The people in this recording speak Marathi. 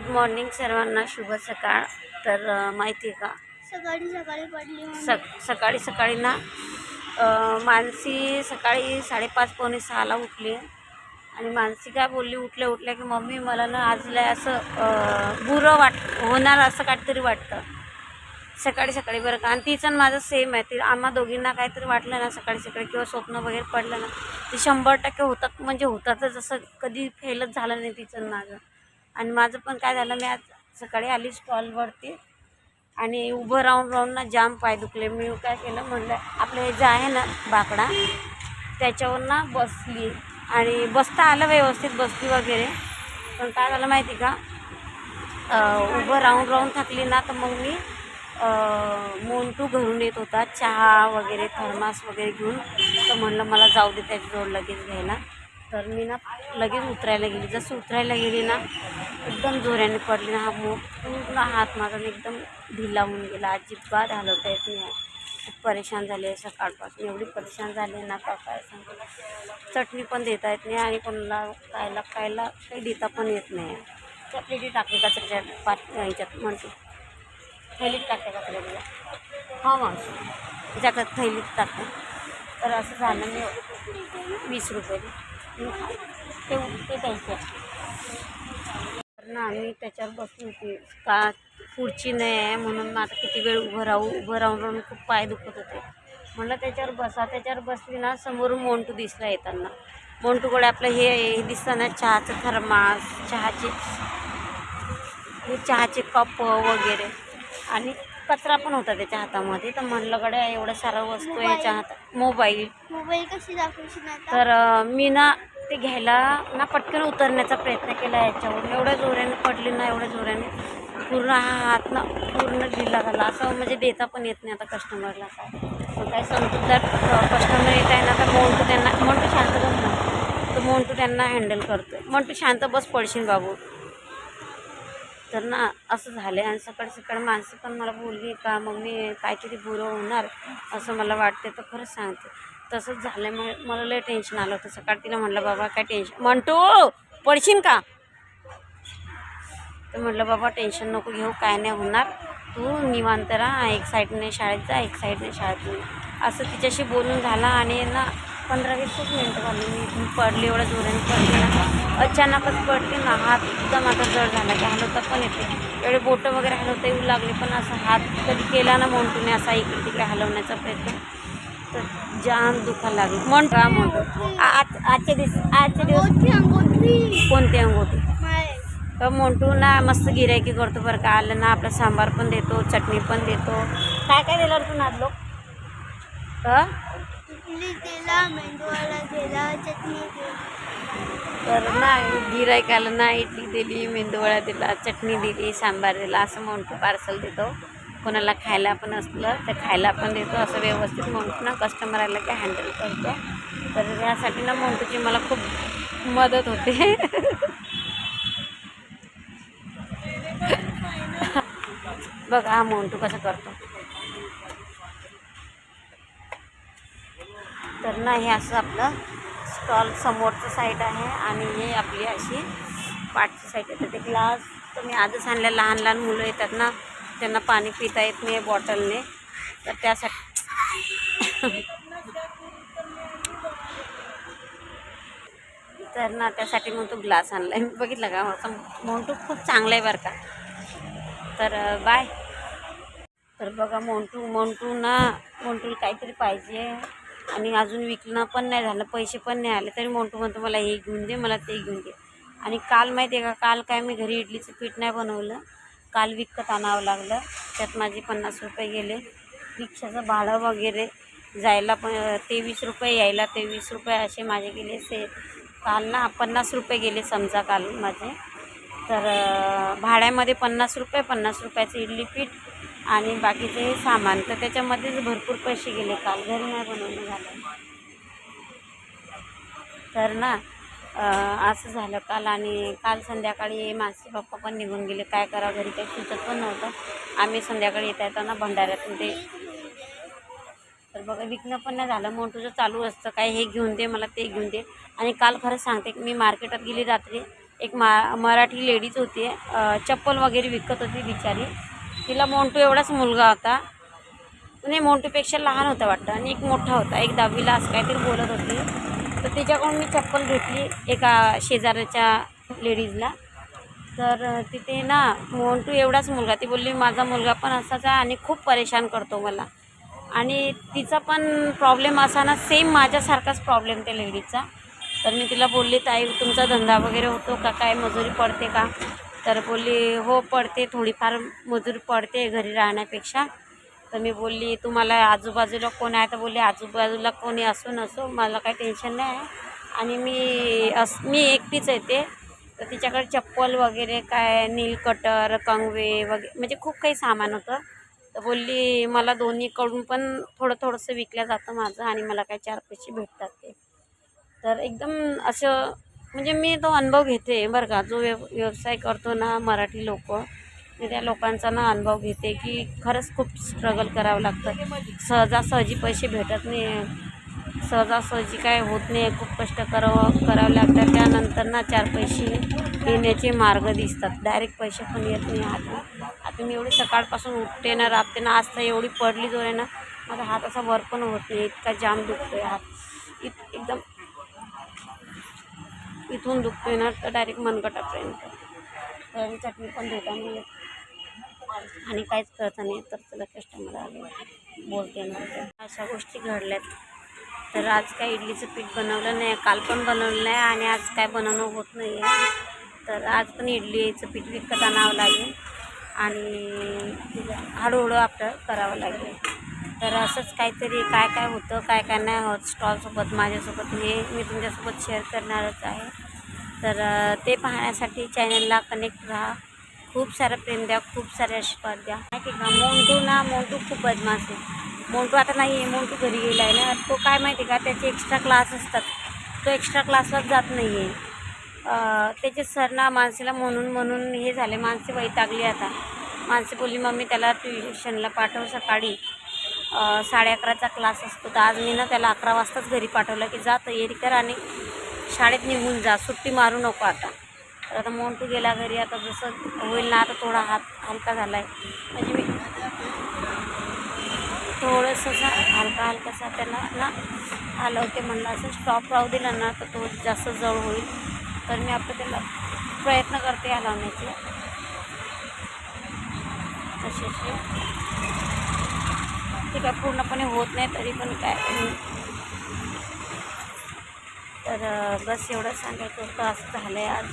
गुड मॉर्निंग सर्वांना शुभ सकाळ. तर माहिती आहे का? सकाळी सकाळी पडली म्हणून स सकाळी सकाळी ना मानसी सकाळी साडेपाच पावणे सहाला उठली. आणि मानसी काय बोलली उठल्या उठल्या की मम्मी मला ना आज लय असं बुरं वाट होणार असं काहीतरी वाटतं. सकाळी सकाळी बरं का. आणि तिचं माझं सेम आहे. ती आम्हा दोघींना काहीतरी वाटलं ना सकाळी सकाळी किंवा स्वप्न वगैरे पडलं ना ते शंभर टक्के होतात म्हणजे होतातच. असं कधी फेलच झालं नाही तिचं माझं. आणि माझं पण काय झालं मी आज सकाळी आली स्टॉलवरती आणि उभं राहून राहून ना जाम पाय दुखले. मी काय केलं म्हणलं आपलं हे जे आहे ना बाकडा त्याच्यावर ना बसली आणि बसता आलं व्यवस्थित बसली वगैरे. पण काय झालं माहिती का? उभं राहून राहून थकली ना तर मग मी मोंटू घरून येत होता चहा वगैरे थर्मास वगैरे घेऊन. तर म्हणलं मला जाऊ दे त्याच्याजवळ लगेच घ्यायला. तर मी ना लगेच उतरायला गेली. जसं उतरायला गेली ना एकदम जोऱ्याने पडली ना हा मो पूर्ण हात माझा एकदम ढिला होऊन गेला. अजिबात हलवता येत नाही. खूप परेशान झाले आहे सकाळपासून. एवढी परेशान झाली ना का काय सांगतो चटणी पण देता येत नाही आणि कोणाला खायला खायला काही देता पण येत नाही. आहे चटणी टाकली कचऱ्याच्या पात ह्याच्यात म्हणतो थैलीत टाकते कचऱ्याच्या हा मावशी. त्याच्याकडे थैलीत टाकते तर असं झालं मी वीस रुपये. ते ते द्यायचे तर ना आम्ही त्याच्यावर बसली होती. का पुढची नाही आहे म्हणून आता किती वेळ उभं राहू उभं राहून राहून खूप पाय दुखत होते. म्हणलं त्याच्यावर बसा त्याच्यावर बसली ना समोरून मोंटू दिसला येताना. मोंटूकडे आपलं हे हे दिसताना चहाचं थर्मास चहाचे हे चहाचे कप वगैरे. आणि कचरा पण होता त्याच्या हातामध्ये. तर म्हणलं गड्या एवढं सारं वस्तू याच्या हातात मोबाईल. मोबाईल कशी दाखवशील आता? तर अ, मी ना ते घ्यायला ना पटकन उतरण्याचा प्रयत्न केला याच्यावर एवढ्या जोऱ्याने पडली ना एवढ्या जोऱ्याने पूर्ण हा हात ना पूर्ण ढिला झाला. असं म्हणजे देता पण येत नाही आता कस्टमरला काय मग काय समजूतदार कस्टमर येत आहे ना तर मोंटू त्यांना मोंटू शांत बस ना. तर मोंटू त्यांना हँडल करतो मोंटू शांत बस पडशील बाबू. तर ना असं झालं आणि सकाळी सकाळी माणसं पण मला बोलली का मम्मी काहीतरी बुरं होणार. असं मला वाटते तर खरंच सांगते. तसंच झालं मग मला लय टेन्शन आलं होतं. सकाळ तिला म्हटलं बाबा काय टेन्शन म्हणतो पडशील का? तर म्हटलं बाबा टेन्शन नको घेऊ. काय नाही होणार. तू निवांत राहा. एक साईडने शाळेत जा एक साईडने शाळेत असं तिच्याशी बोलून झाला. आणि ना पंधरा वीसच मिनटं झाली मी इथून पडली एवढ्या जोराने पडली ना. अचानकच पडली ना हात एकदम आता जड झाला की हलवता पण येते. एवढे बोटं वगैरे हलवता येऊ लागले पण असं हात कधी केला ना मोंटूने असा इकडे तिकडे हलवण्याचा प्रयत्न. तर जाम दुखायला लागलं. म्हणतो म्हणतो आ- आज आजचे दिवस आजचे दिवस अंगोठी अंगोठी. कोणते अंगोटी माय. तर मोंटू ना मस्त गिरायकी करतो बरं का. आलं ना आपला सांबार पण देतो चटणी पण देतो. काय काय दिलं तू नादलो? हं? दिला मेंदूवाला दिला चटणी दिली तर ना गिरायकाला ना इडली दिली मेंदूवडा दिला चटणी दिली सांबार दिला असं म्हणतो पार्सल देतो. कोणाला खायला पण असलं तर खायला पण देतो. असं व्यवस्थित म्हणतो ना कस्टमर आला की हँडल करतो. तर यासाठी ना म्हणतोची मला खूप मदत होते. बघा हा मोंटू कसं करतो. तर ना हे असं आपलं स्टॉल समोरचं साईड आहे आणि हे आपली अशी पाठची साईड आहे. तर ते ग्लास तर मी आजच आणल्या लहान लहान मुलं येतात ना त्यांना पाणी पिता येत नाही बॉटलने तर त्यासाठी तर ना त्यासाठी मग तो ग्लास आणला आहे बघितलं का? असं मोंटू खूप चांगलं आहे बरं का. तर बाय तर बघा मोंटू मोंटू ना मोंटूला काहीतरी पाहिजे. आणि अजून विकणं पण नाही झालं पैसे पण नाही आले. तरी मोंटू म्हणतो मला हे घेऊन दे मला ते घेऊन दे. आणि काल माहिती आहे का काल काय मी घरी इडलीचं पीठ नाही बनवलं. काल विकत आणावं लागलं. त्यात माझे पन्नास रुपये गेले. रिक्षाचं भाडं वगैरे जायला पण तेवीस रुपये यायला तेवीस रुपये असे माझे गेले. से काल ना पन्नास रुपये गेले समजा काल माझे. तर भाड्यामध्ये पन्नास रुपये पन्नास रुपयाचं इडली पीठ आणि बाकीचे हे सामान. तर त्याच्यामध्येच भरपूर पैसे गेले. काल घरी नाही बनवणं झालं. तर ना असं झालं काल आणि काल संध्याकाळी माझे पप्पा पण निघून गेले. काय करा घरी काही सुचत पण नव्हतं. आम्ही संध्याकाळी येता येताना भंडाऱ्यातून ते तर बघा विकणं पण नाही झालं. मग चालू असतं काय हे घेऊन दे मला ते घेऊन दे. आणि काल खरंच सांगते की मी मार्केटात गेली रात्री. एक मा मराठी लेडीज होती चप्पल वगैरे विकत होती बिचारी. तिला मोंटू एवढाच मुलगा होता. नाही मोंटूपेक्षा लहान होता वाटतं. आणि एक मोठा होता. एक दहावीला असं काहीतरी बोलत होती. तर तिच्याकडून मी चप्पल घेतली एका शेजाऱ्याच्या लेडीजला. तर तिथे ना मोंटू एवढाच मुलगा. ती बोलली माझा मुलगा पण असाच आहे आणि खूप परेशान करतो मला. आणि तिचा पण प्रॉब्लेम असा ना सेम माझ्यासारखाच प्रॉब्लेम त्या लेडीजचा तर मी तिला बोलली ताई तुमचा धंदा वगैरे होतो का? काय मजुरी पडते का? तर बोलली हो पडते थोडीफार मजुरी पडते घरी राहण्यापेक्षा. तर मी बोलली तुम्हाला आजूबाजूला कोण आहे? तर बोलली आजूबाजूला कोणी असो नसो मला काही टेन्शन नाही आहे. आणि मी अस मी एकटीच येते तर तिच्याकडे चप्पल वगैरे काय नील कटर कंगवे वगैरे म्हणजे खूप काही सामान होतं. तर बोलली मला दोन्हीकडून पण थोडं थोडंसं विकलं जातं माझं आणि मला काय चार पैसे भेटतात. तर एकदम असं म्हणजे मी तो अनुभव घेते बरं का. जो व्यव व्यवसाय करतो ना मराठी लोक मी त्या लोकांचा ना अनुभव घेते की खरंच खूप स्ट्रगल करावं लागतं. सहजासहजी पैसे भेटत नाही. सहजासहजी काय होत नाही. खूप कष्ट करावं करावं लागतं त्यानंतर ना चार पैसे येण्याचे मार्ग दिसतात. डायरेक्ट पैसे पण येत नाही हातात आता मी एवढी सकाळपासून उठते ना राबते ना आज तर एवढी पडली जो आहे ना माझा हात असा वर पण होत नाही. इतका जाम दुखतो आहे हात. इत एकदम इथून दुखते ना तर डायरेक्ट मनगटापर्यंत तर चटणी पण देता नाही येत. आणि काहीच कळत नाही तर तुला कस्टमर आले. बोलते ना. अशा गोष्टी घडल्यात. तर आज काय इडलीचं पीठ बनवलं नाही काल पण बनवलं नाही आणि आज काय बनवणं होत नाही आहे. तर आज पण इडलीचं पीठ विकत आणावं लागेल. आणि हळूहळू आपलं करावं लागेल. तर असंच काहीतरी काय काय होतं काय काय नाही होत स्टॉलसोबत माझ्यासोबत हे मी तुमच्यासोबत शेअर करणारच आहे. तर ते पाहण्यासाठी चॅनलला कनेक्ट राहा. खूप सारं प्रेम द्या खूप सारे आशीर्वाद द्या. माहिती का मोंटू ना मोंटू खूप बदमाश आहे. मोंटू आता नाही आहे मोंटू घरी गेला आहे ना. तो काय माहिती का त्याचे एक्स्ट्रा क्लास असतात. तो एक्स्ट्रा क्लासलाच जात नाही आहे त्याचे सर ना मानसीला म्हणून म्हणून हे झाले. मानसी वैतागली आता. मानसी बोलली मम्मी त्याला ट्युशनला पाठव सकाळी. साडे अकराचा क्लास असतो. तर आज मी ना त्याला अकरा वाजताच घरी पाठवलं की जा तयारी कर आणि शाळेत निघून जा. सुट्टी मारू नको आता. तर आता मोंटू गेला घरी. आता जसं होईल ना आता थोडा हात हलका झाला आहे म्हणजे मी थोडंसं हलका हलकासा त्याला ना हलवते म्हणलं असं. स्टॉप राहू दिला ना तर तो जास्त जवळ होईल. तर मी आपलं त्याला प्रयत्न करते हलवण्याचे. तसे असे. ते काय पूर्णपणे होत नाही तरी पण काय. तर बस एवढं सांगायचं होतं. असं झालं आहे आज.